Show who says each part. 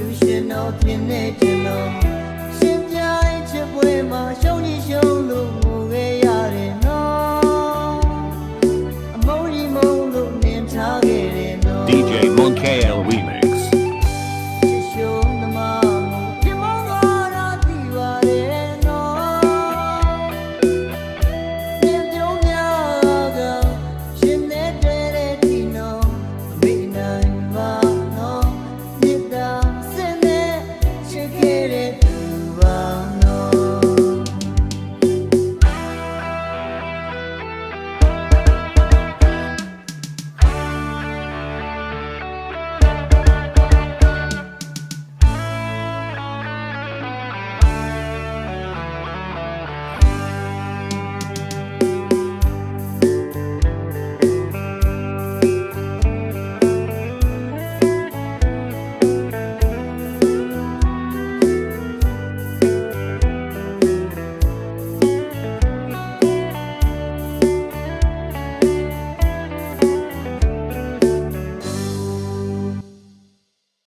Speaker 1: လူရှင်တော်ပြင်းနေကျွန်တော်